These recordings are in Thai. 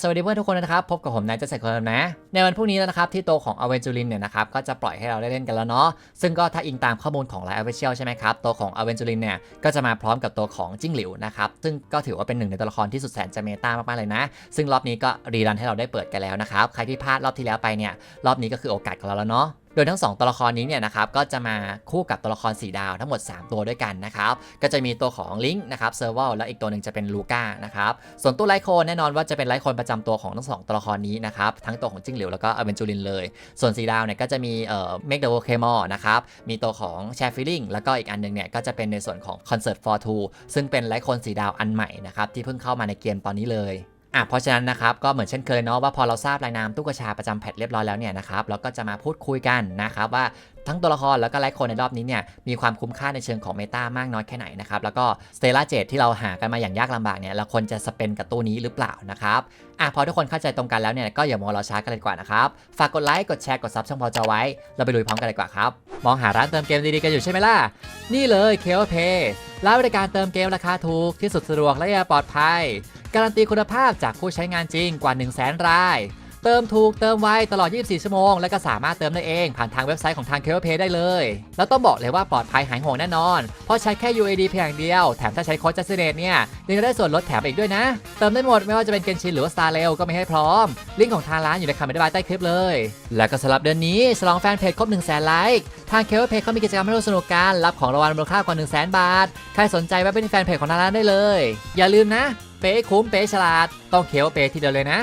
สวัสดีเพื่อนทุกคนนะครับ พบกับผมนายเจะเสร็จคนนะ ในวันพรุ่งนี้นะครับที่โตวของอเวนจูรินเนี่ยนะครับก็จะปล่อยให้เราได้เล่นกันแล้วเนาะซึ่งก็ถ้าอิงตามข้อมูลของไลน์อเวเชียลใช่ไหมครับตัวของอเวนจูรินเนี่ยก็จะมาพร้อมกับตัวของจิ้งหลิวนะครับซึ่งก็ถือว่าเป็นหนึ่งในตัวละครที่สุดแสนจะเมตามากๆเลยนะ ซึ่งรอบนี้ก็รีรันให้เราได้เปิดกันแล้วนะครับใครที่พลาดรอบที่แล้วไปเนี่ยรอบนี้ก็คือโอกาสของเราแล้วเนาะ โดยทั้ง 2 ตัวละครนี้เนี่ยนะครับก็จะมาคู่กับตัวละคร4ดาวทั้งหมด 3 ตัวด้วยกันนะครับก็จะมีตัวของลิงก์นะครับเซอร์เวลแล้วอีกตัวหนึ่งจะเป็นลูก้านะครับส่วนตัวไลโคนแน่นอนว่าจะเป็นไลโคนประจำตัวของทั้งสองตัวละครนี้นะครับทั้งตัวของจิ้งหลิวแล้วก็อเวนจูรินเลย ส่วน4ดาวเนี่ยก็จะมีเอ่อเมกเดอะโวเคมอนะครับมีตัวของแชร์ฟิลลิงแล้วก็อีกอันหนึงเนี่ยก็จะเป็นในส่วนของ Concert for Two ซึ่งเป็นไลโคน4ดาวอันใหม่นะครับที่เพิ่งเข้ามาในเกมตอนนี้เลย อะเพราะฉะนั้นนะครับก็เหมือนเช่นเคยเนาะว่าพอเราทราบรายนามตู้กระชาประจำแพทเรียบร้อยแล้วเนี่ยนะครับเราก็จะมาพูดคุยกันนะครับว่าทั้งตัวละครแล้วก็ไลฟ์คนในรอบนี้เนี่ยมีความคุ้มค่าในเชิงของเมตามากน้อยแค่ไหนนะครับแล้วก็สเตล่าเจดที่เราหากันมาอย่างยากลำบากเนี่ยเราควรจะสเปนกับตู้นี้หรือเปล่านะครับอะพอทุกคนเข้าใจตรงกันแล้วเนี่ยก็อย่ามัวรอช้ากันเลยกว่านะครับฝากกดไลค์กดแชร์กดซับช่องพอจอไว้ เราไปลุยพร้อมกันเลยกว่าครับมองหาร้านเติมเกมดีๆกันอยู่ใช่ไหมล่ะนี่เลยเคโอเพร้านบริการเติมเกมราคาถูกที่สุดสะดวกและปลอดภัย การันตีคุณภาพจากผู้ใช้งานจริงกว่า 1 0 0 0 0แสนราย เติมถูกเติมไวตลอด 24 ชั่วโมง และก็สามารถเติมได้เองผ่านทางเว็บไซต์ของทาง k ค p a y ได้เลย แล้วต้องบอกเลยว่าปลอดภัยหายห่วงแน่นอน เพราะใช้แค่ UAD เพียงอย่างเดียว แถมถ้าใช้โค้ดจัสเนตเนี่ยยังได้ส่วนลดแถมอีกด้วยนะ เติมได้หมดไม่ว่าจะเป็นเกนชินหรือว่า Star r a i l ก็ไมีให้พร้อม ลิงก์ของทางร้านอยู่ในคำอธิบายใต้คลิปเลย และก็สำหรับเดือนนี้ฉลองแฟนเพจครบ1 0 0 0 0แสนไลค์ทาง k ค p a y เขามีกิจกรรมให้ร่วมสนุกกันรับของรางวัลมูลค่ากว่า1 0 0 0 0แสนบาท ใครสนใจแวะเป็นแฟนเพจของทางร้านได้เลย อย่าลืมนะเป๊ะคุ้มเป๊ะฉลาด ต้องเขียวเป๊ะทีเดียวเลยนะ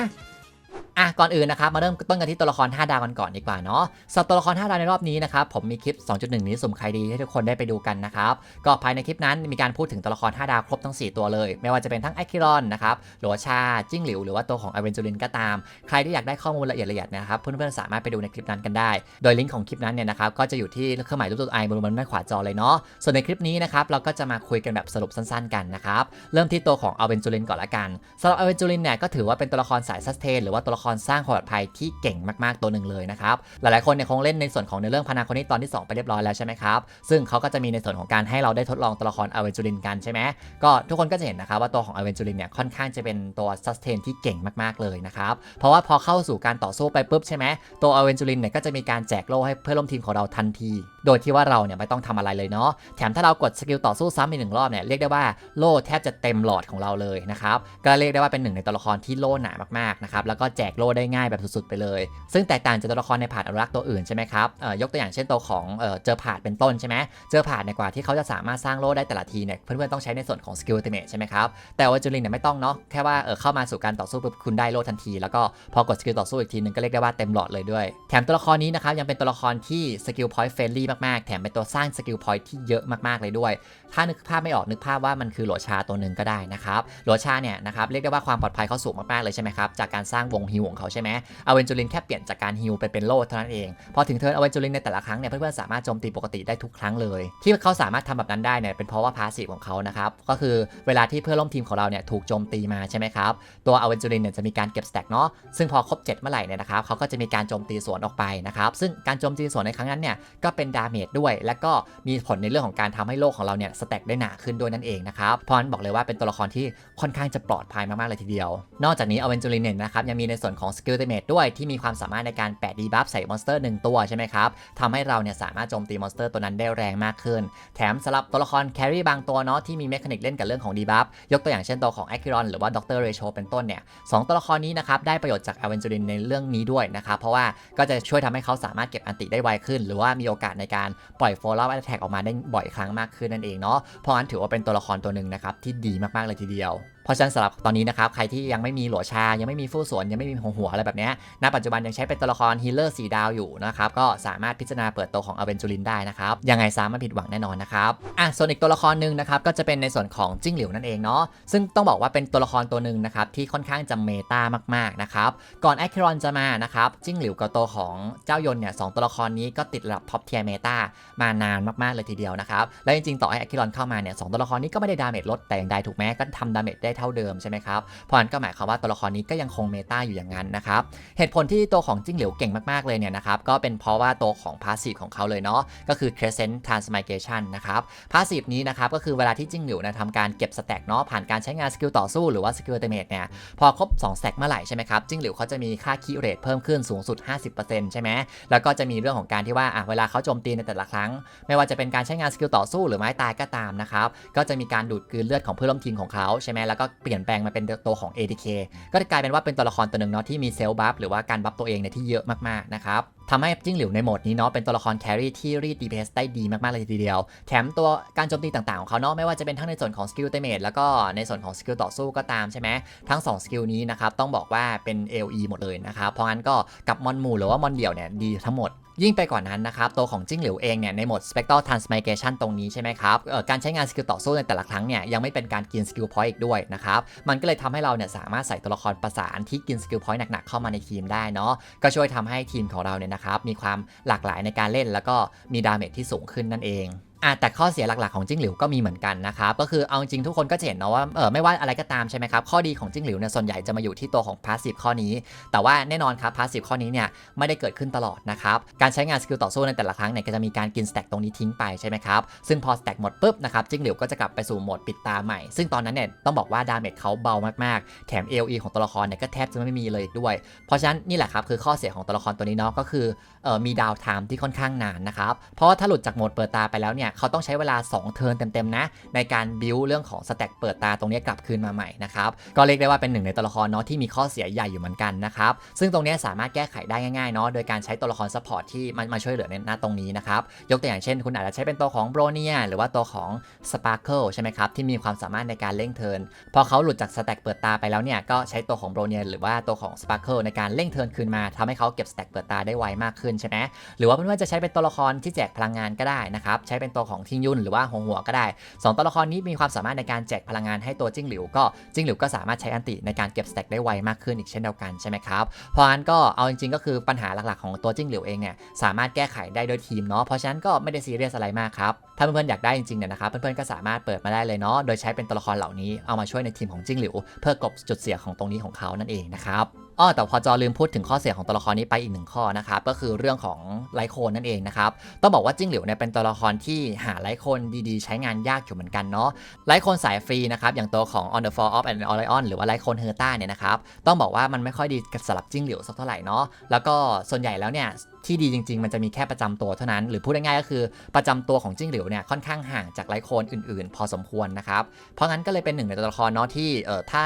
อะก่อนอื่นนะครับมาเริ่มต้นกันที่ตัวละคร 5 ดาวกันก่อนดีกว่าเนาะสำหรับตัวละคร 5 ดาวในรอบนี้นะครับผมมีคลิป 2.1 นี้สุ่มใครดีให้ทุกคนได้ไปดูกันนะครับก็ภายในคลิปนั้นมีการพูดถึงตัวละคร 5 ดาวครบทั้ง 4 ตัวเลย ไม่ว่าจะเป็นทั้งไอคิรอนนะครับหรือว่าชาจิ้งหลิว หรือว่าตัวของอเวนจูรินก็ตาม ใครที่อยากได้ข้อมูลละเอียดละเอียดนะครับเพื่อนๆสามารถไปดูในคลิปนั้นกันได้ โดยลิงก์ของคลิปนั้นเนี่ยนะครับก็จะอยู่ที่เครื่องหมายรูปตัวไอบนบนด้านขวาจอเลยเนาะส่วนในคลิปนี้นะครับเราก็จะมาคุยกันแบบสรุปสั้นๆกันนะครับเริ่มที่ตัวของอเวนจูรินก่อนละกันสำหรับอเวนจูรินเนี่ยก็ถือว่าเป็นตัวละครสายซัสเทนหรือว่าตัวละคครสร้างความปลอดภัยที่เก่งมากๆตัวหนึ่งเลยนะครับ หลายๆคนเนี่ยคงเล่นในส่วนของในเรื่องพานาโคนิตอนที่ 2 ไปเรียบร้อยแล้วใช่ไหมครับ ซึ่งเขาก็จะมีในส่วนของการให้เราได้ทดลองตัวละครอเวนจูรินกันใช่ไหมก็ทุกคนก็จะเห็นนะครับว่าตัวของอเวนจูรินเนี่ยค่อนข้างจะเป็นตัวซัสเทนที่เก่งมากๆเลยนะครับเพราะว่าพอเข้าสู่การต่อสู้ไปปุ๊บใช่ไหมตัวอเวนจูรินเนี่ยก็จะมีการแจกโล่ให้เพื่อนร่วมทีมของเราทันที โดยที่ว่าเราเนี่ยไม่ต้องทำอะไรเลยเนาะแถมถ้าเรากดสกิลต่อสู้ซ้ำอีกหนึ่งรอบเนี่ยเรียกได้ว่าโล่แทบจะเต็มหลอดของเราเลยนะครับก็เรียกได้ว่าเป็นหนึ่งในตัวละครที่โล่หนามากๆนะครับแล้วก็แจกโล่ได้ง่ายแบบสุดๆไปเลย ซึ่งแตกต่างจากตัวละครในผาดอนุรักษ์ตัวอื่นใช่ไหมครับยกตัวอย่างเช่นตัวของเจอผาดเป็นต้นใช่ไหมเจอผาดเนี่ยกว่าที่เขาจะสามารถสร้างโล่ได้แต่ละทีเนี่ยเพื่อนๆต้องใช้ในส่วนของสกิลเตเมใช่ไหมครับแต่ว่าจูลินเนี่ยไม่ต้องเนาะแค่ว่าเข้ามาสู่การต่อสู้ปุ๊บคุณได้โล่ทันที แล้วก็พอกดสกิลต่อสู้อีกทีนึงก็เรียกได้ว่าเต็มหลอดเลยด้วย แถมตัวละครนี้นะครับยังเป็นตัวละครที่สกิลพอยต์เฟรนลี่มากๆแถมเป็นตัวสร้างสกิลพอยต์ที่เยอะมากๆเลยด้วย ถ้านึกภาพไม่ออกนึกภาพว่ามันคือโหลชาตัวหนึ่งก็ได้นะครับโหลชาเนี่ยนะครับเรียกได้ว่าความปลอดภัยเขาสูงมากๆเลยใช่ไหมครับจากการสร้างวงฮิวของเขาใช่ไหมอเวนจูลินแค่เปลี่ยนจากการฮิวไปเป็นโล่เท่านั้นเอง พอถึงเทิร์นอเวนจูลินในแต่ละครั้งเนี่ยเพื่อนๆสามารถโจมตีปกติได้ทุกครั้งเลย ที่เขาสามารถทำแบบนั้นได้เนี่ยเป็นเพราะว่าพาสซีฟของเขานะครับก็คือเวลาที่เพื่อนร่วมทีมของเราเนี่ยถูกโจมตีมาใช่ไหมครับตัวอเวนจูลินเนี่ยจะมีการเก็บสแต็กเนาะซึ่งพอครบ 7 เมื่อไหร่เนี่ยนะครับเขาก็จะมีการโจมตีสวนออกไปนะครับซึ่งการโจมตีสวนในครั้งนั้นเนี่ยก็เป็นดาเมจด้วย และก็มีผลในเรื่องของการทำให้โลกของเราเนี่ยสแต็กได้หนาขึ้นด้วยนั่นเองนะครับพราะฉะนั้นบอกเลยว่าเป็นตัวละครที่ค่อนข้างจะปลอดภัยมากๆเลยทีเดียว นอกจากนี้อเวนจูลินเนี่ยนะครับยังมีในส่วนของสกิลเตเมจด้วยที่มีความสามารถในการแปะดีบัฟใส่มอนสเตอร์หนึ่งตัวใช่ไหมครับทำให้เราเนี่ยสามารถโจมตีมอนสเตอร์ตัวนั้นได้แรงมากขึ้น แถมสำหรับตัวละครแครี่บางตัวเนาะที่มีเมคานิกเล่นกับเรื่องของดีบัฟยกตัวอย่างเช่นตัวของแอคิรอนหรือว่าด็อกเตอร์เรโชเป็นต้นเนี่ยสองตัวละครนี้นะครับได้ประโยชน์จากอเวนจูลินในเรื่องนี้ด้วยนะครับเพราะว่าก็จะช่วยทำให้เขาสามารถเก็บอันติได้ไวขึ้น หรือว่ามีโอกาสในการปล่อยโฟล์อัลแท็กออกมาได้บ่อยครั้งมากขึ้นนั่นเองเนาะเพราะงั้นถือว่าเป็นตัวละครตัวหนึ่งนะครับที่ดีมากๆเลยทีเดียวเพราะฉะนั้นสำหรับตอนนี้นะครับใครที่ยังไม่มีหลัวชา ยังไม่มีฟู่สวนยังไม่มีหัวหัวอะไรแบบนี้ณปัจจุบันยังใช้เป็นตัวละครฮีเลอร์สีดาวอยู่นะครับก็สามารถพิจารณาเปิดตัวของอเวนจูลินได้นะครับยังไงซาไม่ผิดหวังแน่นอนนะครับอะส่วนอีกตัวละครหนึ่งนะครับก็จะเป็นในส่วนของจิ้งหลิวนั่นเองเนาะซึ่งต้องบอกว่าเป็นตัวละครตัวหนึ่งนะครับที่ค่อนข้างจะเมตามากๆนะครับก่อนแอคเครอนจะมานะครับจิ้งหลิวกับตัวของเจ้ายนเนี่ยสองตัวละครนี้ก็ติดระดับท็อปเทียร์เมตามานานมากๆเลยทีเดียวนะครับและจริงๆต่อให้แอคเครอนเข้ามาเนี่ยสองตัวละครนี้ก็ไม่ได้ดาเมจลดแต่อย่างใดถูกไหมก็ทำดาเมจได้เท่าเดิมใช่ไหมครับเพราะนั้นก็หมายความว่าตัวละครนี้ก็ยังคงเมตาอยู่อย่างนั้นนะครับเหตุผลที่ตัวของจิ้งเหลวเก่งมากๆเลยเนี่ยนะครับก็เป็นเพราะว่าตัวของพาสซีฟของเขาเลยเนาะก็คือ crescent transmigration นะครับพาสซีฟนี้นะครับก็คือเวลาที่จิ้งเหลวนะทำการเก็บสแต็กเนาะผ่านการใช้งานสกิลต่อสู้หรือว่าสกิลเตเมทเนี่ยพอครบ2สแต็กเมื่อไหร่ใช่ไหมครับจิ้งเหลวเขาจะมีค่าคีเรทเพิ่มขึ้นสูงสุด 50%ใช่ไหมแล้วก็จะมีเรื่องของการที่ว่าอะเวลาเขาโจมตีในแต่ละครั้ง ไม่ว่าจะเป็นการใช้งานสกิลต่อสู้หรือไม้ตายก็ตามนะครับก็จะมีการดูดกลืนเลือดของเพื่อนร่วมทีมของเขาใช่ไหมแล้วก็เปลี่ยนแปลงมาเป็นตัวของ ADK ก็จะกลายเป็นว่าเป็นตัวละครตัวหนึ่งเนาะที่มีเซลล์บัฟหรือว่าการบัฟตัวเองเนี่ยที่เยอะมากๆนะครับทำให้จิ้งหลิวในโหมดนี้เนาะเป็นตัวละครแครี่ที่รีด DPS ได้ดีมากๆเลยทีเดียว แถมตัวการโจมตีต่างๆของเขาเนาะไม่ว่าจะเป็นทั้งในส่วนของสกิลเตเมทแล้วก็ในส่วนของสกิลต่อสู้ก็ตามใช่ไหมทั้ง2สกิลนี้นะครับต้องบอกว่าเป็น LE หมดเลยนะครับเพราะงั้นก็กับมอนหมู่หรือว่ามอนเดี่ยวเนี่ยดีทั้งหมด ยิ่งไปกว่านั้นนะครับ ตัวของจิ้งหลิวเองเนี่ยในโหมด Spectral Transmigration ตรงนี้ใช่ไหมครับการใช้งานสกิลต่อสู้ในแต่ละครั้งเนี่ยยังไม่เป็นการกินสกิลพอยต์อีกด้วยนะครับ มันก็เลยทำให้เราเนี่ยสามารถใส่ตัวละครประสานที่กินสกิลพอยต์หนักๆเข้ามาในทีมได้เนาะก็ช่วยทำให้ทีมของเราเนี่ยนะครับมีความหลากหลายในการเล่น แล้วก็มีดาเมจที่สูงขึ้นนั่นเอง อะแต่ข้อเสียหลักๆของจิ้งหลิวก็มีเหมือนกันนะครับก็คือเอาจริงทุกคนก็จะเห็นเนาะว่าเออไม่ว่าอะไรก็ตามใช่ไหมครับข้อดีของจิ้งหลิวเนี่ยส่วนใหญ่จะมาอยู่ที่ตัวของพาสซีฟข้อนี้ แต่ว่าแน่นอนครับพาสซีฟข้อนี้เนี่ยไม่ได้เกิดขึ้นตลอดนะครับการใช้งานสกิลต่อสู้ในแต่ละครั้งเนี่ยก็จะมีการกินสแต็กตรงนี้ทิ้งไปใช่ไหมครับซึ่งพอสแต็กหมดปุ๊บนะครับจิ้งหลิวก็จะกลับไปสู่โหมดปิดตาใหม่ ซึ่งตอนนั้นเนี่ยต้องบอกว่าดาเมจเขาเบามากๆแถม AOE ของตัวละครเนี่ยก็แทบจะไม่มีเลยอีกด้วย เพราะฉะนั้นนี่แหละครับคือข้อเสียของตัวละครตัวนี้เนาะก็คือเออมีดาวไทม์ที่ค่อนข้างนานนะครับเพราะว่าถ้าหลุดจากโหมดเปิดตาไปแล้วเนี่ยเขาต้องใช้เวลา 2 เทิร์นเต็มๆนะ ในการบิวเรื่องของสแต็กเปิดตาตรงนี้กลับคืนมาใหม่นะครับ ก็เรียกได้ว่าเป็นหนึ่งในตัวละครเนาะที่มีข้อเสียใหญ่อยู่เหมือนกันนะครับ ซึ่งตรงนี้สามารถแก้ไขได้ง่ายๆเนาะโดยการใช้ตัวละครซัพพอร์ตที่มันมาช่วยเหลือในหน้าตรงนี้นะครับ ยกตัวอย่างเช่น คุณอาจจะใช้เป็นตัวของโบรเนียหรือว่าตัวของสปาร์เคิลใช่ไหมครับที่มีความสามารถในการเร่งเทิร์นพอเขาหลุดจากสแต็กเปิดตาไปแล้วเนี่ยก็ใช้ตัวของโบรเนียหรือว่าตัวของสปาร์เคิลในการเร่งเทิร์นคืนมาทำให้เขาเก็บสแต็กเปิดตาได้ไวมากขึ้นใช่ไหมหรือว่าเพื่อนๆจะใช้เป็นตัวละครที่แจกพลังงานก็ได้นะครับใช้เป็นตัวของทิงยุนหรือว่าหงหัวก็ได้สองตัวละครนี้มีความสามารถในการแจกพลังงานให้ตัวจิ้งหลิวก็จิ้งหลิวก็สามารถใช้อันติในการเก็บสแต็กได้ไวมากขึ้นอีกเช่นเดียวกันใช่ไหมครับเพราะฉะนั้นก็เอาจริงๆก็คือปัญหาหลักๆของตัวจิ้งหลิวเองเนี่ยสามารถแก้ไขได้โดยทีมเนาะเพราะฉะนั้นก็ไม่ได้ซีเรียสอะไรมากครับถ้าเพื่อนๆอยากได้จริงๆเนี่ยนะครับเพื่อนๆก็สามารถเปิดมาได้เลยเนาะโดยใช้เป็นตัวละครเหล่านี้เอามาช่วยในทีมของจิ้งหลิว เพื่อกบจุดเสียของตรงนี้ของเขานั่นเองนะครับ อ้อแต่พอจอลืมพูดถึงข้อเสียของตัวละครนี้ไปอีกหนึ่งข้อนะครับก็คือเรื่องของไลโคนนั่นเองนะครับต้องบอกว่าจิ้งหลิวเนี่ยเป็นตัวละครที่หาไลโคนดีๆ ใช้งานยากอยู่เหมือนกันเนาะไลโคนสายฟรีนะครับอย่างตัวของ On the Fall of an Orion หรือว่าไลโคนเฮอร์ต้าเนี่ยนะครับต้องบอกว่ามันไม่ค่อยดีกับสำหรับจิ้งหลิวสักเท่าไหร่เนาะแล้วก็ส่วนใหญ่แล้วเนี่ย ที่ดีจริง ๆ มันจะมีแค่ประจำตัวเท่านั้น หรือพูดง่ายๆก็คือประจำตัวของจิ้งหลิวเนี่ยค่อนข้างห่างจากไลโคนอื่นๆ พอสมควรนะครับเพราะงั้นก็เลยเป็นหนึ่งในตัวละครเนาะที่เออถ้า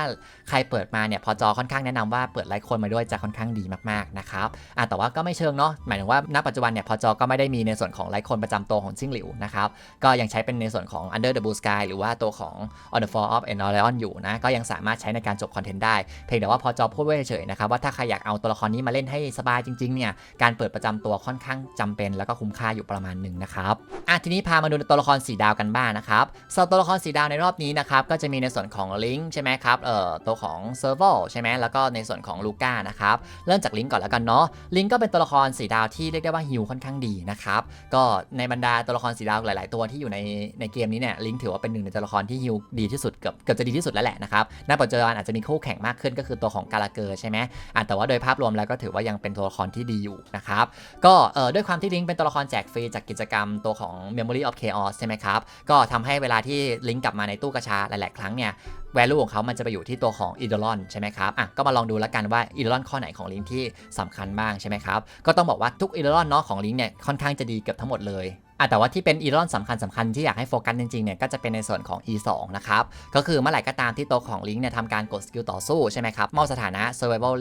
ใครเปิดมาเนี่ยพอจอค่อนข้างแนะนำว่าเปิดไลโคนมาด้วยจะค่อนข้างดีมากๆนะครับอะแต่ว่าก็ไม่เชิงเนาะหมายถึงว่าณปัจจุบันเนี่ยพอจอก็ไม่ได้มีในส่วนของไลโคนประจำตัวของจิ้งหลิวนะครับก็ยังใช้เป็นในส่วนของ Under the Blue Sky หรือว่าตัวของ On the Fall of an Orion อยู่นะก็ยังสามารถใช้ในการจบคอนเทนต์ได้เพียงแต่ว่าพอจอพูดไว้เฉยๆนะครับว่าถ้าใครอยากเอาตัวละครนี้มาเล่นให้สบายจริงๆเนี่ยการเปิดประจจำตัวค่อนข้างจำเป็น แล้วก็คุ้มค่าอยู่ประมาณหนึ่งนะครับอะทีนี้พามาดูตัวละครสีดาวกันบ้างนะครับสำหรับตัวละครสีดาวในรอบนี้นะครับก็จะมีในส่วนของลิงใช่ไหมครับเอ่อตัวของเซอร์ v วใช่ไหมแล้วก็ในส่วนของลูก้านะครับเริ่มจากลิงก่อนแล้วกันเนาะลิงก็เป็นตัวละครสีดาวที่เรียกได้ว่าฮิวค่อนข้างดีนะครับก็ในบรรดาตัวละครสีดาวหลาย ๆ ตัวที่อยู่ในในเกมนี้เนี่ยลิงถือว่าเป็นหนึ่งในตัวละครที่ฮิวดีที่สุดเกือบเกือบจะดีที่สุดแล้วแหละนะครับณปัจจุบันอาจจะมีคู่แข่งมากขึ้นก็คือตัวของกาลาเกอร์ใช่ไหมอะแต่ว่าโดยภาพรวมแล้วก็ถือว่ายังเป็นตัวละครที่ดีอยู่นะครับก็ด้วยความที่ลิงเป็นตัวละครแจกฟรีจากกิจกรรมตัวของ Memory of Chaos ใช่ไหมครับ ก็ทำให้เวลาที่ลิงก์กลับมาในตู้กระชาหลาย ๆ ครั้งเนี่ย value ของเขามันจะไปอยู่ที่ตัวของอีดอลอนใช่ไหมครับ อะ ก็มาลองดูแล้วกันว่าอีดอลอนข้อไหนของลิงก์ที่สำคัญบ้างใช่ไหมครับ ก็ต้องบอกว่าทุกอีดอลอนเนาะของลิงก์เนี่ยค่อนข้างจะดีเกือบทั้งหมดเลย อะแต่ว่าที่เป็นอีลอนสำคัญสำคัญที่อยากให้โฟกัสจริงๆเนี่ยก็จะเป็นในส่วนของ E2 นะครับ ก็คือเมื่อไหร่ก็ตามที่ตัวของลิงก์เนี่ยทำการกดสกิลต่อสู้ใช่ไหมครับมอบสถานะ survival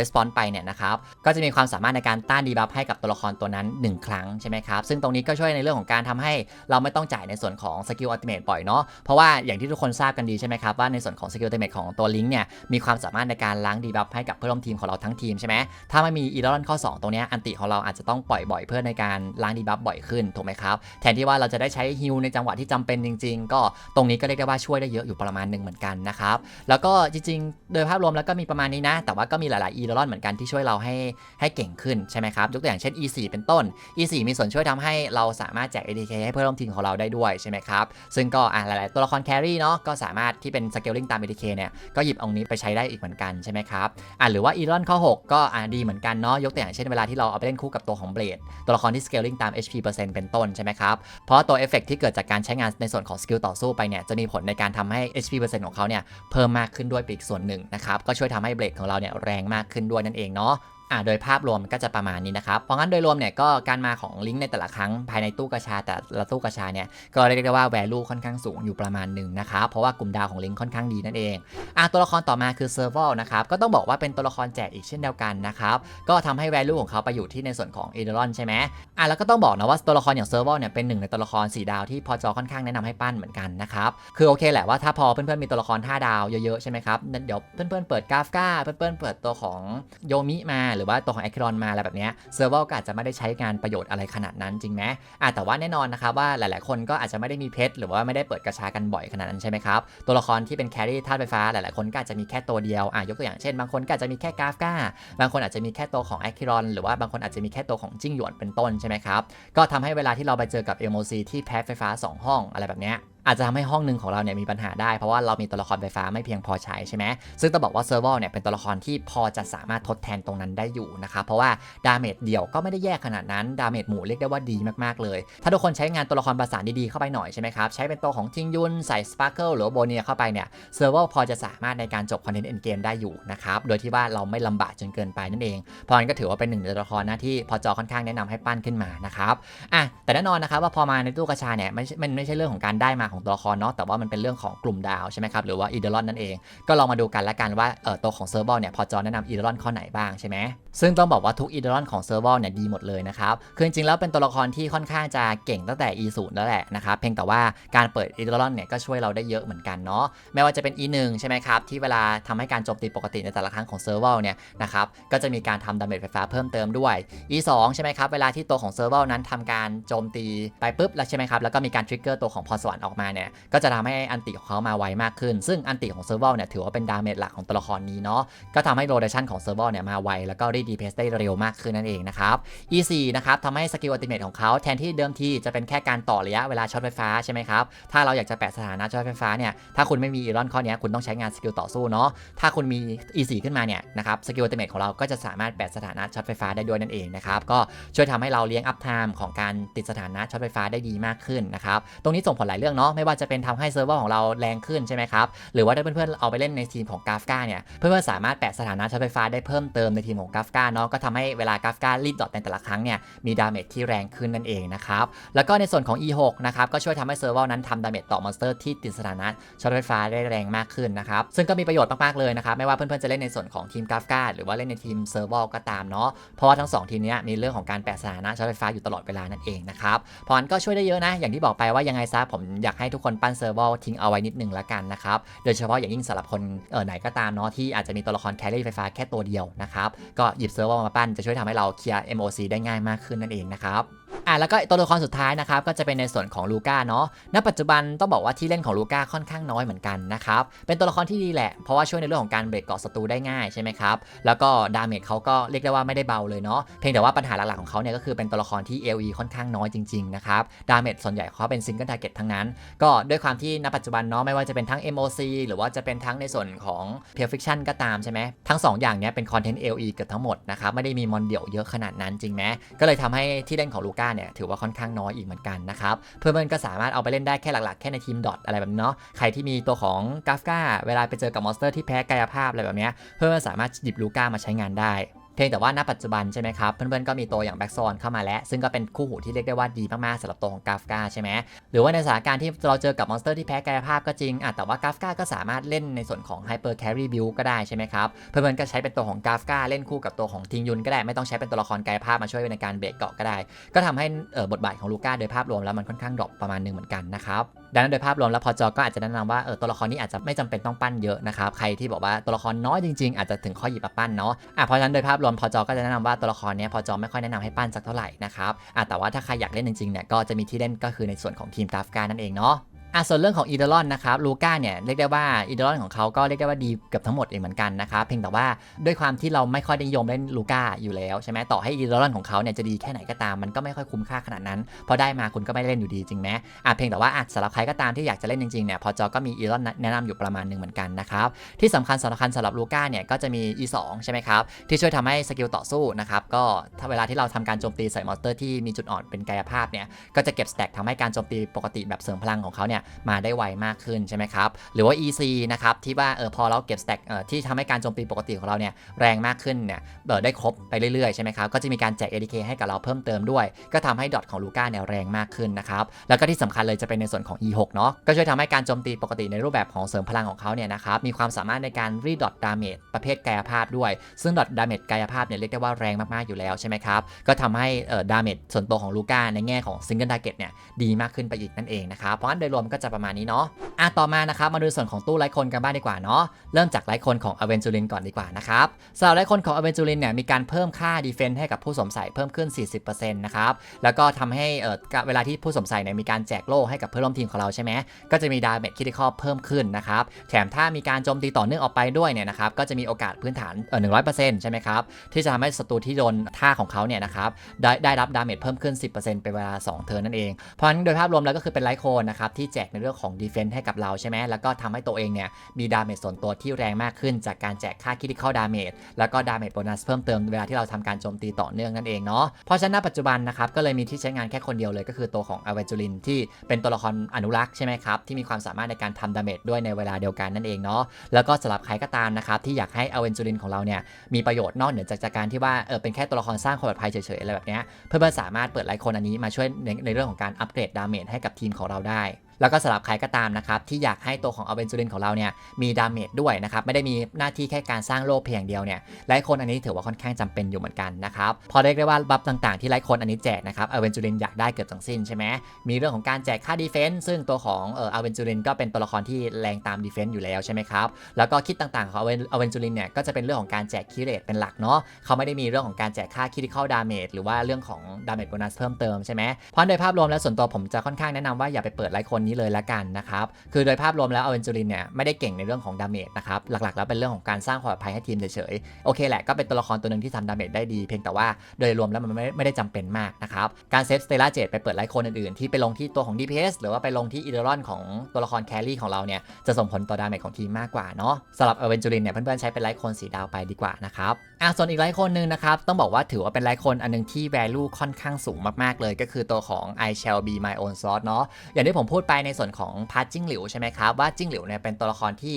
response ไปเนี่ยนะครับก็จะมีความสามารถในการต้านดีบัฟให้กับตัวละครตัวนั้น 1 ครั้งใช่ไหมครับซึ่งตรงนี้ก็ช่วยในเรื่องของการทำให้เราไม่ต้องจ่ายในส่วนของสกิลอัลติเมทบ่อยเนาะเพราะว่าอย่างที่ทุกคนทราบกันดีใช่ไหมครับว่าในส่วนของสกิลอัลติเมทของตัวลิงก์เนี่ยมีความสามารถในการล้างดีบัฟให้กับเพื่อนร่วมทีมของเราทั้งทีมใช่ไหมถ้าไม่มีอีลอนข้อ 2 ตรงนี้อันติของเราอาจจะต้องปล่อยบ่อยเพื่อในการล้างดีบัฟบ่อยขึ้นถูกไหมครับ แทนที่ว่าเราจะได้ใช้ฮิลในจังหวะที่จำเป็นจริง ๆ ก็ตรงนี้ก็เรียกได้ว่าช่วยได้เยอะอยู่ประมาณหนึ่งเหมือนกันนะครับ แล้วก็จริงๆ โดยภาพรวมแล้วก็มีประมาณนี้นะ แต่ว่าก็มีหลายๆอีลอนเหมือนกันที่ช่วยเราให้ให้เก่งขึ้นใช่ไหมครับยกตัวอย่างเช่น E4 เป็นต้น E4 มีส่วนช่วยทำให้เราสามารถแจก ADK ให้เพื่อนร่วมทีมของเราได้ด้วยใช่ไหมครับซึ่งก็อะหลายๆตัวละครแครี่เนาะก็สามารถที่เป็นสเกลลิงตาม ADK เนี่ยก็หยิบอานี้ไปใช้ได้อีกเหมือนกันใช่ไหมครับอะหรือว่าอีลอนข้อ 6 ก็อะดีเหมือนกันเนาะยกตัวอย่างเช่นเวลาที่เราเอาไปเล่นคู่กับตัวของเบลดตัวละครที่สเกลลิงตาม HP เปอร์เซ็นต์เป็นต้นใช่ไหมครับ เพราะตัวเอฟเฟกที่เกิดจากการใช้งานในส่วนของสกิลต่อสู้ไปเนี่ยจะมีผลในการทำให้ HP เปอร์เซ็นต์ของเขาเนี่ยเพิ่มมากขึ้นด้วยปอีกส่วนหนึ่งนะครับก็ช่วยทำให้เบรกของเราเนี่ยแรงมากขึ้นด้วยนั่นเองเนาะ อ่าโดยภาพรวมก็จะประมาณนี้นะครับเพราะงั้นโดยรวมเนี่ยก็การมาของลิงก์ในแต่ละครั้งภายในตู้กระชาแต่ละตู้กระชาเนี่ยก็เรียกได้ว่า value ค่อนข้างสูงอยู่ประมาณหนึ่งนะครับเพราะว่ากลุ่มดาวของลิงก์ค่อนข้างดีนั่นเองอะตัวละครต่อมาคือ Serval นะครับก็ต้องบอกว่าเป็นตัวละครแจกอีกเช่นเดียวกันนะครับก็ทำให้ value ของเขาไปอยู่ที่ในส่วนของ e d e r o n ใช่ไหมอะแล้วก็ต้องบอกนะว่าตัวละครอย่าง Serval เนี่ยเป็นหนึ่งในตัวละคร4ดาวที่พอจอค่อนข้างแนะนำให้ปั้นเหมือนกันนะครับคือโอเคแหละว่าถ้าพอเพื่อนๆมีตัวละคร5ดาวเยอะๆใช่ไหมครับเดี๋ยวเพื่อนๆเปิดกราฟก้าเพื่อนๆเปิดตัวของโยมิมาหรือว่าตัวของ a อครอนมาอะไรแบบนี้เซอร์ฟเวอร์ก็อาจจะไม่ได้ใช้งานประโยชน์อะไรขนาดนั้นจริงไหมอะแต่ว่าแน่นอนนะครับว่าหลาย ๆ คนก็อาจจะไม่ได้มีเพชรหรือว่าไม่ได้เปิดกระชากันบ่อยขนาดนั้นใช่ไหมครับตัวละครที่เป็นแครี่ธาตุไฟฟ้าหลาย ๆ คนก็อาจจะมีแค่ตัวเดียวอะยกตัวอย่างเช่น บางคนก็อาจจะมีแค่กราฟก้า บางคนอาจจะมีแค่ตัวของ a อคิรอนหรือว่าบางคนอาจจะมีแค่ตัวของจิ้งหยวนเป็นต้นใช่ไหมครับก็ทำให้เวลาที่เราไปเจอกับ MOC ที่แพ้ไฟฟ้า 2 ห้องอะไรแบบเนี้ย อาจจะทำให้ห้องหนึ่งของเราเนี่ยมีปัญหาได้เพราะว่าเรามีตัวละครไฟฟ้าไม่เพียงพอใช้ใช่ไหมซึ่งต้องบอกว่าเซอร์ a วอร์เนี่ยเป็นตัวละครที่พอจะสามารถทดแทนตรงนั้นได้อยู่นะครับเพราะว่าดาเมจเดี่ยวก็ไม่ได้แย่ขนาดนั้นดาเมจหมู่เรียกได้ว่าดีมากๆเลย ถ้าทุกคนใช้งานตัวละครประสานดีๆเข้าไปหน่อยใช่ไหมครับใช้เป็นตัวของทิงยุนใส่สปาร์เกิลหรือโบเนียเข้าไปเนี่ยเซอร์ a วอร์พอจะสามารถในการจบคอนเทนต์เอ็นเกมได้อยู่นะครับโดยที่ว่าเราไม่ลำบากจนเกินไปนั่นเองเพราะงั้นก็ถือว่าเป็นหนึ่งในตัวละครนะที่พอจอค่อนข้างแนะนำให้ปั้นขึ้นมานะครับอะแต่แน่นอนนะครับว่าพอมาในตู้กระชาเนี่ยไม่มันไม่ใช่เรื่องของการได้มาของตัวละครเนาะแต่ว่ามันเป็นเรื่องของกลุ่มดาวใช่ไหมครับหรือว่าอีเดอรอนนั่นเอง ก็ลองมาดูกันละกันว่าเออตัวของเซอร์ a วเนี่ยพอจอแนะนำอีเดอรอนข้อไหนบ้างใช่ไหมซึ่งต้องบอกว่าทุกอีเดอรอนของเซอร์ a วเนี่ยดีหมดเลยนะครับคือจริงๆแล้วเป็นตัวละครที่ค่อนข้างจะเก่งตั้งแต่ E0 แล้วแหละนะครับเพียงแต่ว่าการเปิดอีเดอรอนเนี่ยก็ช่วยเราได้เยอะเหมือนกันเนาะไม่ว่าจะเป็น E1 ใช่ไหมครับที่เวลาทำให้การโจมตีปกติในแต่ละครั้งของเซอร์ a วเนี่ยนะครับก็จะมีการทำดาเมจไฟฟ้าเพิ่มเติมด้วย E2 ใช่ไหมครับเวลาที่ตัวของเซอร์ a วนั้นทำการโจมตีไปปุ๊บแล้วใช่ไหมครับแล้วก็มีการทริกเกอร์ตัวของพรสวรรค์ออกมาเนี่ยก็จะทำให้อันติของเขามาไวมากขึ้น ซึ่งอันติของเซอร์ a วเนี่ยถือว่าเป็นดาเมจหลักของตัวละครนี้เนาะก็ทำให้โรเดชันของเซอร์ a วเนี่ยมาไวแล้วก็รีดีเพสได้เร็วมากขึ้นนั่นเองนะครับ E4 นะครับทำให้สกิลอัลติเมทของเขาแทนที่เดิมทีจะเป็นแค่การต่อระยะเวลาช็อตไฟฟ้าใช่ไหมครับถ้าเราอยากจะแปะสถานะช็อตไฟฟ้าเนี่ยถ้าคุณไม่มีอีรอนข้อนี้คุณต้องใช้งานสกิลต่อสู้เนาะถ้าคุณมี E4 ขึ้นมาเนี่ยนะครับสกิลอัลติเมทของเราก็จะสามารถแปะสถานะช็อตไฟฟ้าได้ด้วยนั่นเองนะครับก็ช่วยทำให้เราเลี้ยงอัพไทม์ของการติดสถานะช็อตไฟฟ้าได้ดีมากขึ้นนะครับตรงนี้ส่งผลหลายเรื่องเนาะไม่ว่าจะเป็นทำให้เซิร์ฟเวอร์ของเราแรงขึ้นใช่ไหมครับ หรือว่าถ้าเพื่อนๆเอาไปเล่นในทีมของกราฟกาเนี่ยเพื่อนๆสามารถแปะสถานะช็อตไฟฟ้าได้เพิ่มเติมในทีมของกราฟกาเนาะก็ทำให้เวลากราฟการีดดอทในแต่ละครั้งเนี่ยมีดาเมจที่แรงขึ้นนั่นเองนะครับแล้วก็ในส่วนของ E6 นะครับก็ช่วยทำให้เซิร์ฟเวอร์นั้นทำดาเมจต่อมอนสเตอร์ที่ติดสถานะช็อตไฟฟ้าได้แรงมากขึ้นนะครับซึ่งก็มีประโยชน์มากๆเลยนะครับไม่ว่าเพื่อนๆจะเล่นในส่วนของทีมกราฟกาหรือว่าเล่นในทีมเซิร์ฟเวอร์ก็ตามเนาะเพราะว่าทั้ง 2 ทีมนี้มีเรื่องของการแปะสถานะช็อตไฟฟ้าอยู่ตลอดเวลานั่นเองนะครับเพราะงั้นก็ช่วยได้เยอะนะอย่างที่บอกไปว่ายังไงซะผมอยากให้ทุกคนปั้นเซิร์ฟเวอร์ทิ้งเอาไว้นิดนึงละกันนะครับ โดยเฉพาะอย่างยิ่งสำหรับคนเออไหนก็ตามเนาะที่อาจจะมีตัวละครแครี่ไฟฟ้าแค่ตัวเดียวนะครับ ก็หยิบเซิร์ฟเวอร์มาปั้นจะช่วยทำให้เราเคลียร์ MOC ได้ง่ายมากขึ้นนั่นเองนะครับ อะแล้วก็ตัวละครสุดท้ายนะครับก็จะเป็นในส่วนของลูก้าเนาะณปัจจุบันต้องบอกว่าที่เล่นของลูก้าค่อนข้างน้อยเหมือนกันนะครับเป็นตัวละครที่ดีแหละเพราะว่าช่วยในเรื่องของการเบรกเกาะศัตรูได้ง่ายใช่ไหมครับแล้วก็ดาเมจเขาก็เรียกได้ว่าไม่ได้เบาเลยเนาะเพียงแต่ว่าปัญหาหลักๆของเขาเนี่ยก็คือเป็นตัวละครที่ LE ค่อนข้างน้อยจริงๆนะครับดาเมจส่วนใหญ่เขาเป็นซิงเกิลทาร์เก็ตทั้งนั้น ก็ด้วยความที่ณปัจจุบันเนาะไม่ว่าจะเป็นทั้ง MOC หรือว่าจะเป็นทั้งในส่วนของ p u r e Fiction ก็ตามใช่ไหมทั้งสองอย่างเนี้ยเป็นคอนเทนต์ LE เกือบทั้งหมดนะครับไม่ได้มีมอนเดี่ยวเยอะขนาดนั้นจริงไหมก็เลยทำให้ที่เล่นของลูก้าเนี่ยถือว่าค่อนข้างน้อยอีกเหมือนกันนะครับ เพื่อนๆก็สามารถเอาไปเล่นได้แค่หลักๆ แค่ในทีมดอทอะไรแบบนี้เนาะใครที่มีตัวของกาฟกาเวลาไปเจอกับมอนสเตอร์ที่แพ้กายภาพอะไรแบบเนี้ยเพื่อนๆสามารถหยิบลูก้ามาใช้งานได้ พียงแต่ว่าณปัจจุบันใช่ไหมครับ เพื่อนๆก็มีตัวอย่างแบ็กซอนเข้ามาแล้ว ซึ่งก็เป็นคู่หูที่เรียกได้ว่าดีมากๆสำหรับตัวของกราฟกาใช่ไหมหรือว่าในสถานการณ์ที่เราเจอกับมอนสเตอร์ที่แพ้กายภาพก็จริงอะแต่ว่ากราฟกาก็สามารถเล่นในส่วนของไฮเปอร์แครีบิลก็ได้ใช่ไหมครับ เพื่อนๆก็ใช้เป็นตัวของกราฟกาเล่นคู่กับตัวของทิงยุนก็ได้ไม่ต้องใช้เป็นตัวละครกายภาพมาช่วยในการเบรกเกาะก็ได้ ก็ทำให้บทบาทของลูก้าโดยภาพรวมแล้วมันค่อนข้างดรอปประมาณหนึงเหมือนกันนะครับดังนั้นโดยภาพรวมแล้วพอจอก็อาจจะแนะนำว่าเออตัวละครนี้อาจจะไม่จำเป็นต้องปั้นเยอะนะครับใครที่บอกว่าตัวละครน้อยจริงๆ อาจจะถึงข้อหยิบมาปั้นเนาะอะเพราะฉะนั้นโดยภาพรวมพอจอก็จะแนะนำว่าตัวละครเนี้ยพอจอไม่ค่อยแนะนำให้ปั้นสักเท่าไหร่นะครับอะแต่ว่าถ้าใครอยากเล่นจริงๆเนี่ยก็จะมีที่เล่นก็คือในส่วนของทีมกราฟการนั่นเองเนาะ อะส่วนเรื่องของอีเดลอนนะครับลูก้าเนี่ยเรียกได้ว่าอีเดลอนของเขาก็เรียกได้ว่าดีเกับทั้งหมดเองเหมือนกันนะครับเพียงแต่ว่าด้วยความที่เราไม่ค่อยนิยมเล่นลูก้าอยู่แล้วใช่ไหมต่อให้อีเดลอนของเขาเนี่ยจะดีแค่ไหนก็ตามมันก็ไม่ค่อยคุ้มค่าขนาดนั้นพอได้มาคุณก็ไม่ได้เล่นอยู่ดีจริงไหมอะเพียงแต่ว่าอะสำหรับใครก็ตามที่อยากจะเล่นจริงๆเนี่ยพอจอก็มีอีเดลอนแนะนำอยู่ประมาณหนึ่งเหมือนกันนะครับที่สำคัญสำคัญสำหรับลูก้าเนี่ยก็จะมี E2 ใช่ไหมครับที่ช่วยทำให้สกิลต่อสู้นะครับก็ถ้าเวลาที่เราทำการโจมตีใส่มอนสเตอร์ที่มีจุดอ่อนเป็นกายภาพเนี่ยก็จะเก็บสแต็กทำให้การโจมตีปกติแบบเสริมพลังของเขาเนี่ยมาได้ไวมากขึ้นใช่ไหมครับหรือว่า EC นะครับที่ว่าเออพอเราเก็บสแต็กเออที่ทำให้การโจมตีปกติของเราเนี่ยแรงมากขึ้นเนี่ยเออได้ครบไปเรื่อยๆใช่ไหมครับก็จะมีการแจก ADK ให้กับเราเพิ่มเติมด้วย ก็ทำให้ดอทของลูก้าเนี่ยแรงมากขึ้นนะครับแล้วก็ที่สำคัญเลยจะเป็นในส่วนของ E6 เนาะก็ช่วยทำให้การโจมตีปกติในรูปแบบของเสริมพลังของเขาเนี่ยนะครับมีความสามารถในการรีดอทดาเมจประเภทกายภาพด้วย ซึ่งดอทดาเมจกายภาพเนี่ยเรียกได้ว่าแรงมากๆอยู่แล้วใช่ไหมครับก็ทำให้เออดาเมจส่วนตัวของลูก้าในแง่ของซิงเกิลทาร์เก็ตเนี่ยดีมากขึ้นไปอีกนั่นเองนะครับเพราะงั้นโดยรวมก็จะประมาณนี้เนาะอะต่อมานะครับมาดูส่วนของตู้ไร้คนกันบ้างดีกว่าเนาะเริ่มจากไร้คนของอเวนจูรินก่อนดีกว่านะครับสำหรับไร้คนของอเวนจูรินเนี่ยมีการเพิ่มค่าดีเฟนต์ให้กับผู้สมใส่เพิ่มขึ้น 40%นะครับแล้วก็ทำให้เออเวลาที่ผู้สมใส่เนี่ยมีการแจกโล่ให้กับเพื่อนร่วมทีมของเราใช่ไหมก็จะมีดาเมจคิดคอเพิ่มขึ้นนะครับแถมถ้ามีการโจมตีต่อเนื่องออกไปด้วยเนี่ยนะครับก็จะมีโอกาสพื้นฐานเออ100%ใช่ไหมครับที่จะทำให้ศัตรูที่โดนท่าของเขาเนี่ยนะครับได้ได้รับดาเมจเพิ่มขึ้น 10%เป็นเวลา 2 เทิร์นนั่นเองเพราะฉะนั้นโดยภาพรวมแล้วก็คือเป็นไลท์โคนนะครับที่แจกในเรื่องของดีเฟนต์ให้กับเราใช่ไหมแล้วก็ทำให้ตัวเองเนี่ยมีดาเมจส่วนตัวที่แรงมากขึ้น จากการแจกค่าคิดเข้าดาเมจแล้วก็ดาเมจโบนัสเพิ่มเติมเวลาที่เราทำการโจมตีต่อเนื่องนั่นเองเนาะเพราะฉะนั้นปัจจุบันนะครับก็เลยมีที่ใช้งานแค่คนเดียวเลยก็คือตัวของอเวจูลินที่เป็นตัวละครอนุรักษ์ใช่ไหมครับที่มีความสามารถในการทำดาเมจด้วยในเวลาเดียวกันนั่นเองเนาะแล้วก็สำหรับใครก็ตามนะครับที่อยากให้อเวนจูลินของเราเนี่ยมีประโยชน์นอกเหนือจากจากการที่ว่าเออเป็นแค่ตัวละครสร้างความปลอดภัยเฉยๆอะไรแบบเนี้ยเพื่อนๆสามารถเปิดไลค์คนอันนี้มาช่วยในเรื่องของการอัปเกรดดาเมจให้กับทีมของเราได้ แล้วก็สำหรับใครก็ตามนะครับที่อยากให้ตัวของอเวนจูรินของเราเนี่ยมีดาเมจด้วยนะครับไม่ได้มีหน้าที่แค่การสร้างโลกเพียงเดียวเนี่ยไลค์คนอันนี้ถือว่าค่อนข้างจำเป็นอยู่เหมือนกันนะครับพอเรียกได้ว่าบัฟต่างๆที่ไลค์คนอันนี้แจกนะครับอเวนจูรินอยากได้เกือบทั้งสิ้นใช่ไหมมีเรื่องของการแจกค่าดีเฟนซ์ซึ่งตัวของเอออเวนจูรินก็เป็นตัวละครที่แรงตามดีเฟนซ์อยู่แล้วใช่ไหมครับแล้วก็คิดต่างๆของอเวนอเวนจูรินเนี่ยก็จะเป็นเรื่องของการแจกคิเรตเป็นหลักเนาะเขาไม่ได้มีเรื่องของการแจกค่าคิดเข้าดาเมจหรือว่าเรื่องของดาเมจโบนัสเพิ่มเติมใช่ไหมเพราะโดยภาพรวมแล้วส่วนตัวผมจะค่อนข้างแนะนำว่าอย่าไปเปิดไลคนนี้เลยละกันนะครับ คือโดยภาพรวมแล้วอเวนจูรินเนี่ยไม่ได้เก่งในเรื่องของดาเมจนะครับ หลักๆ แล้วเป็นเรื่องของการสร้างความปลอดภัยให้ทีมเฉยๆ โอเคแหละก็เป็นตัวละครตัวหนึ่งที่ทำดาเมจได้ดี เพียงแต่ว่าโดยรวมแล้วมันไม่ไม่ได้จำเป็นมากนะครับ การเซฟสเตล่าเจดไปเปิดไลค์คนอื่นๆ ที่ไปลงที่ตัวของ DPS หรือว่าไปลงที่อีเดรอนของตัวละครแครี่ของเราเนี่ยจะส่งผลต่อดาเมจของทีมมากกว่าเนาะสำหรับอเวนจูรินเนี่ยเพื่อนๆใช้เป็นไลค์คนสีดาวไปดีกว่านะครับ อะส่วนอีกไลค์คนหนึ่งนะครับ ต้องบอกว่าถือว่าเป็นไลค์คนอันหนึงที่ value ค่อนข้างสูงมากๆเลย ก็คือตัวของ I shall be my own source เนาะอย่างที่ผมพูดไปในส่วนของพาร์ทจิ้งหลิวใช่ไหมครับ ว่าจิ้งหลิวเนี่ยเป็นตัวละครที่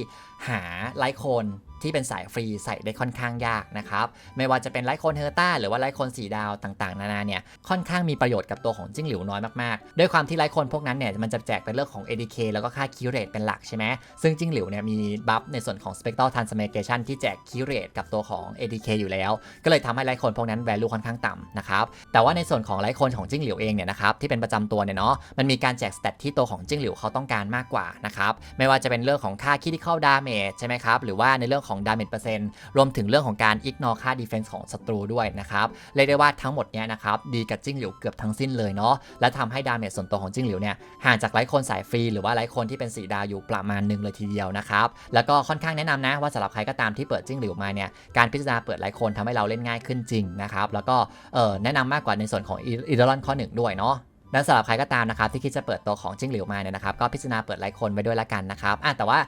หาไลค์คน ที่เป็นสายฟรีใส่ได้ค่อนข้างยากนะครับ ไม่ว่าจะเป็นไลค์โคนเฮอร์ต้าหรือว่าไลค์โคนสีดาวต่างๆ นานาเนี่ยค่อนข้างมีประโยชน์กับตัวของจิ้งหลิวน้อยมากๆ ด้วยความที่ไลค์โคนพวกนั้นเนี่ยมันจะแจกเป็นเรื่องของ ADK แล้วก็ค่าคิวเรตเป็นหลักใช่ไหมซึ่งจิ้งหลิวเนี่ยมีบัฟในส่วนของ Spectral Transformation ที่แจกคิวเรตกับตัวของ ADK อยู่แล้ว ก็เลยทำให้ไลค์โคนพวกนั้น value ค่อนข้างต่ำนะครับแต่ว่าในส่วนของไลค์โคนของจิ้งหลิวเองเนี่ยนะครับที่เป็นประจำตัวเนี่ยเนาะมันมีการแจกสเตตที่ตัวของจิ้งหลิวเขาต้องการมากกว่านะครับไม่ว่าจะเป็นเรื่องของค่า critical damage ใช่ไหมครับหรือว่าในเรื่องของ damage เปอร์เซ็นต์รวมถึงเรื่องของการ ignore ค่า defense ของศัตรูด้วยนะครับเรียกได้ว่าทั้งหมดเนี้ยนะครับดีกับจิ้งหลิวเกือบทั้งสิ้นเลยเนาะและทำให้ดาเมจส่วนตัวของจิ้งหลิวเนี่ยห่างจากไลค์คนสายฟรีหรือว่าไลค์คนที่เป็นสีดาวอยู่ประมาณหนึ่งเลยทีเดียวนะครับแล้วก็ค่อนข้างแนะนำนะว่าสำหรับใครก็ตามที่เปิดจิ้งหลิวมาเนี่ยการพิจารณาเปิดไลค์คนทำให้เราเล่นง่ายขึ้นจริงนะครับแล้วก็เออแนะนำมากกว่าในส่วนของอีดอรอนข้อหนึ่งด้วยเนาะและสำหรับใครก็ตามนะครับที่คิดจะเปิดตัวของจิ้งหลิวมาเนี่ยนะครับก็พิจารณาเปิดไลค์คนไปด้วยละกันนะครับอะแต่ว่า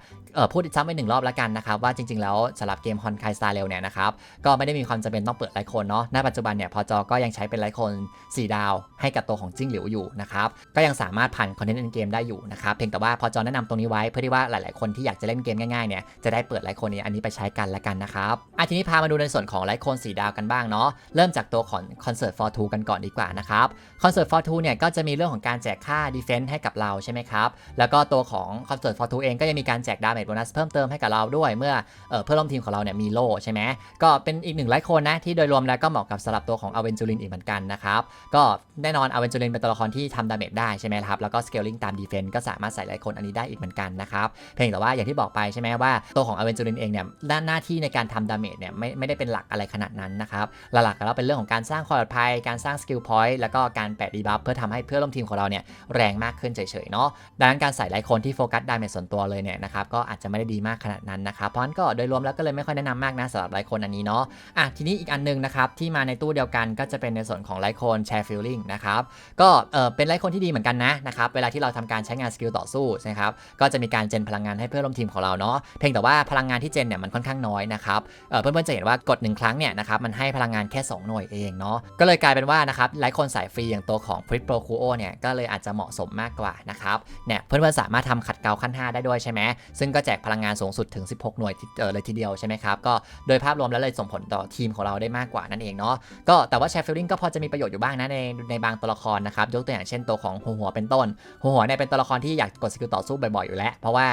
พูดซ้ำไปหนึ่งรอบและกันนะครับ ว่าจริงๆ แล้วสำหรับเกมฮอนคายสตาร์เร็วเนี่ยนะครับ ก็ไม่ได้มีความจำเป็นต้องเปิดไลค์คนเนาะณปัจจุบันเนี่ยพอจอก็ยังใช้เป็นไลค์คน4 ดาว ให้กับตัวของจิ้งหลิวอยู่นะครับ ก็ยังสามารถผ่านคอนเทนต์ในเกมได้อยู่นะครับเพียงแต่ว่าพอจอแนะนำตรงนี้ไว้เพื่อที่ว่าหลายๆ คนที่อยากจะเล่นเกมง่ายๆเนี่ยจะได้เปิดไลค์คนนี้อันนี้ไปใช้กันละกันนะครับอะทีนี้พามาดูในส่วนของไลค์คน4ดาวกันบ้างเนาะเริ่มจากตัวของคอนเสิร์ต for two กันก่อนดีกว่านะครับคอนเสิร์ต for two เนี่ยก็จะมีเรื่องของการแจกค่า defense ให้กับเราใช่ไหมครับแล้วก็ตัวของ Concert for Two เองก็ยังมีการแจกดาเมโบนัสเพิ่มเติมให้กับเราด้วยเมื่อเออเพื่อนร่วมทีมของเราเนี่ยมีโล่ใช่ไหมก็เป็นอีกหนึ่งไลฟ์โคนนะที่โดยรวมแล้วก็เหมาะกับสำหรับตัวของอเวนจูรินอีกเหมือนกันนะครับก็แน่นอนอเวนจูรินเป็นตัวละครที่ทำดาเมจได้ใช่ไหมครับแล้วก็สเกลลิงตามดีเฟนต์ก็สามารถใส่ไลฟ์โคนอันนี้ได้อีกเหมือนกันนะครับเพียงแต่ว่าอย่างที่บอกไปใช่ไหมว่าตัวของอเวนจูรินเองเนี่ยด้านหน้าที่ในการทำดาเมจเนี่ยไม่ไม่ได้เป็นหลักอะไรขนาดนั้นนะครับหลักๆแล้วเป็นเรื่องของการสร้างความปลอดภัยการสร้างสกิลพอยต์แล้วก็การแปะดีบัฟเพื่อทำให้เพื่อนร่วมทีมของเราเนี่ยแรงมากขึ้นเฉยๆเนาะดังนั้นการใส่ไลค์คนที่โฟกัสดาเมจส่วนตัวเลยเนี่ยนะครับก็อาจจะไม่ได้ดีมากขนาดนั้นนะครับเพราะนั้นก็โดยรวมแล้วก็เลยไม่ค่อยแนะนำมากนะสำหรับไลค์คนอันนี้เนาะอะทีนี้อีกอันหนึงนะครับที่มาในตู้เดียวกันก็จะเป็นในส่วนของไลค์คนแชร์ฟิลลิ่งนะครับก็เออเป็นไลค์คนที่ดีเหมือนกันนะนะครับเวลาที่เราทำการใช้งานสกิลต่อสู้นะครับก็จะมีการเจนพลังงานให้เพื่อนร่วมทีมของเราเนาะเพียงแต่ว่าพลังงานที่เจนเนี่ยมันค่อนข้างน้อยนะครับเออเพื่อนๆจะเห็นว่ากดหนึ่งครั้งเนี่ยนะครับมันให้พลังงานแค่ 2 หน่วยเองเนาะก็เลยกลายเป็นว่านะครับไลค์คนสายฟรีอย่างตัวของ p r i t Pro Cuo เนี่ยก็เลยอาจจะเหมาะสมมากกว่านะครับเนี่ยเพื่อนๆสามารถทำขัดเกลาขั้น 5 ได้ด้วยใช่ไหมซึ่งก็แจกพลังงานสูงสุดถึง 16 หน่วยเลยทีเดียวใช่ไหมครับ ก็โดยภาพรวมแล้วเลยส่งผลต่อทีมของเราได้มากกว่านั่นเองเนาะ ก็แต่ว่าแชร์ฟิลลิ่งก็พอจะมีประโยชน์อยู่บ้างนะในในบางตัวละครนะครับ ยกตัวอย่างเช่นตัวของหัวหัวเป็นต้น หัวหัวเนี่ยเป็นตัวละครที่อยากกดสกิลต่อสู้บ่อยๆอยู่แล้ว เพราะว่า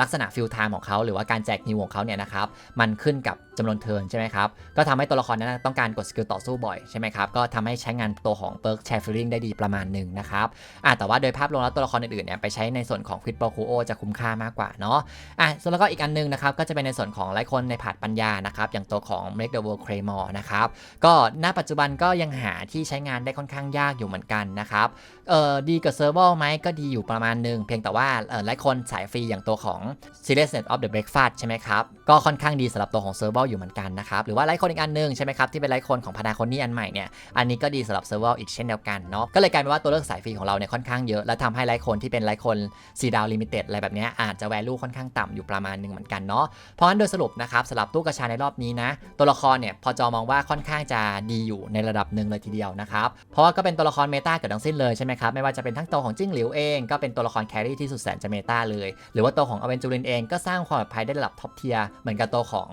ลักษณะฟิลไทม์ของเขาหรือว่าการแจกนิวของเขาเนี่ยนะครับ มันขึ้นกับจำนวนเทิร์นใช่ไหมครับ ก็ทำให้ตัวละครนั้นต้องการกดสกิลต่อสู้บ่อยใช่ไหมครับ ก็ทำให้ใช้งานตัวของเปิร์กแชร์ฟิลลิ่งได้ดีประมาณหนึ่งนะครับอะแต่ว่าโดยภาพรวมแล้วตัวละครอื่นๆเนี่ยไปใช้ในส่วนของควิดโปรคูโอจะคุ้มค่ามากกว่าเนาะอะส่วนแล้วก็อีกอันหนึงนะครับก็จะเป็นในส่วนของไลค์คนในผาดปัญญานะครับอย่างตัวของ Make the World Claymore นะครับก็ณปัจจุบันก็ยังหาที่ใช้งานได้ค่อนข้างยากอยู่เหมือนกันนะครับเออดีกับเซิร์ฟเวอร์ไหมก็ดีอยู่ประมาณหนึ่งเพียงแต่ว่าเออไลค์คนสายฟรีอย่างตัวของ Seriousness of the Breakfast ใช่ไหมครับก็ค่อนข้างดีสำหรับตัวของเซิร์ฟเวอร์อยู่เหมือนกันนะครับหรือว่าไลค์คนอีกอันหนึงใช่ไหมครับที่เป็นไลค์คนของพนาคนนี้อันใหม่เนี่ยอันนี้ก็ดีสำหรับเซิร์ฟเวอร์อีกเช่นเดียวกันเนาะก็เลยกลายเป็นว่าตัวเลือกสายฟรีของเราเนี่ยค่อนข้างเยอะและทำให้ไลค์คนที่เป็นไลค์คนซีดาวลิมิเต็ดอะไรแบบนี้อาจจะแวลูค่อนข้างต่ำอยู่ประมาณหนึงเหมือนกันเนาะเพราะฉะนั้นโดยสรุปนะครับสำหรับตู้กระชาในรอบนี้นะตัวละครเนี่ยพอจอมองว่าค่อนข้างจะดีอยู่ในระดับหนึ่งเลยทีเดียวนะครับเพราะว่าก็เป็นตัวละครเมตาเกิดทั้งสิ้นเลยใช่ไหมครับไม่ว่าจะเป็นทั้งตัวของจิ้งหลิวเองก็เป็นตัวละครแครี่ที่สุดแสนจะเมตาเลย หรือว่าตัวของอเวนจูรินเองก็สร้างความปลอดภัยได้ระดับท็อปเทียร์เหมือนกับตัวของ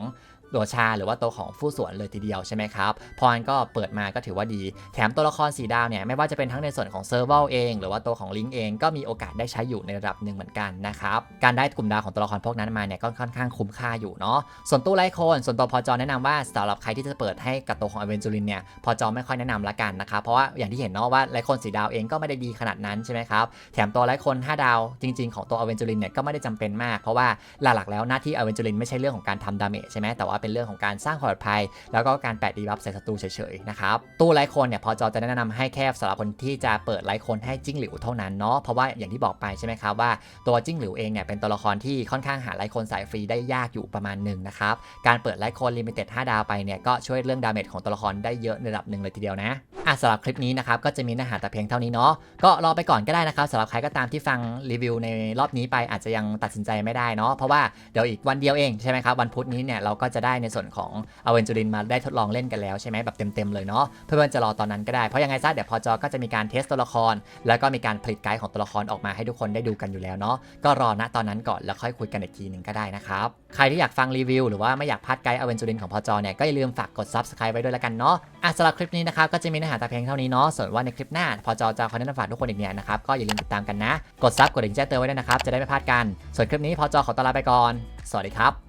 ตัวชาหรือว่าตัวของผู้สวนเลยทีเดียวใช่ไหมครับ พรก็เปิดมาก็ถือว่าดี แถมตัวละครสีดาวเนี่ยไม่ว่าจะเป็นทั้งในส่วนของเซิร์ฟเวอร์เอง หรือว่าตัวของลิงเองก็มีโอกาสได้ใช้อยู่ในระดับหนึ่งเหมือนกันนะครับการได้กลุ่มดาวของตัวละครพวกนั้นมาเนี่ยก็ค่อนข้างคุ้มค่าอยู่เนาะส่วนตู้ไลโคนส่วนตัวพอจอแนะนำว่าสำหรับใครที่จะเปิดให้กับตัวของอเวนจูรินเนี่ยพอจอไม่ค่อยแนะนำละกันนะครับเพราะว่าอย่างที่เห็นเนาะว่าไลโคนสีดาวเองก็ไม่ได้ดีขนาดนั้นใช่ไหมครับแถมตัวไลโคน5ดาวจริง ๆของตัวอเวนจูรินเนี่ยก็ไม่ได้จำเป็นมาก เพราะว่าหลักๆแล้วหน้าที่อเวนจูรินไม่ใช่เรื่องของการทำดาเมจใช่ไหมแต่ว่าเป็นเรื่องของการสร้างความปลอดภัย แล้วก็การแปะดีบัฟใส่ศัตรูเฉยๆนะครับตู้ไลค์คนเนี่ยพอจอจะแนะนำให้แค่สำหรับคนที่จะเปิดไลค์คนให้จิ้งหลิวเท่านั้นเนาะเพราะว่าอย่างที่บอกไปใช่ไหมครับว่าตัวจิ้งหลิวเองเนี่ยเป็นตัวละครที่ค่อนข้างหาไลค์คนสายฟรีได้ยากอยู่ประมาณหนึ่งนะครับการเปิดไลค์คนลิมิเต็ด5ดาวไปเนี่ยก็ช่วยเรื่องดาเมจของตัวละครได้เยอะในระดับหนึ่งเลยทีเดียวนะอะสำหรับคลิปนี้นะครับก็จะมีเนื้อหาแต่เพียงเท่านี้เนาะก็รอไปก่อนก็ได้นะครับสำหรับใครก็ตามที่ฟังรีวิวในรอบนี้ไปอาจจะยังตัดสินใจไม่ได้เนาะเพราะว่าเดี๋ยวอีกวันเดียวเองใช่ไหมครับวันพุธนี้เนี่ยเราก็จะได้ได้ในส่วนของอเวนจูรินมาได้ทดลองเล่นกันแล้วใช่ไหมแบบเต็มๆเลยเนาะเพื่อนๆจะรอตอนนั้นก็ได้ เพราะยังไงซะเดี๋ยวพอจอก็จะมีการเทสตัวละคร แล้วก็มีการผลิตไกด์ของตัวละครออกมาให้ทุกคนได้ดูกันอยู่แล้วเนาะก็รอณตอนนั้นก่อนแล้วค่อยคุยกันอีกทีหนึ่งก็ได้นะครับใครที่อยากฟังรีวิวหรือว่าไม่อยากพลาดไกด์อเวนจูรินของพอจอเนี่ยก็อย่าลืมฝากกด subscribe ไว้ด้วยแล้วกันเนาะอะสำหรับคลิปนี้นะครับก็จะมีเนื้อหาแต่เพียงเท่านี้เนาะส่วนว่าในคลิปหน้าพอจอจะคอยแนะนำฝากทุกคนอีกเนี่ยนะครับก็อย่าลืมติดตามกันนะ กดซับกดดิ่งแจ้งเตือนไว้ด้วยนะครับจะได้ไม่พลาดกัน ส่วนคลิปนี้พอจอขอตวลาไปก่อน สวัสดีครับ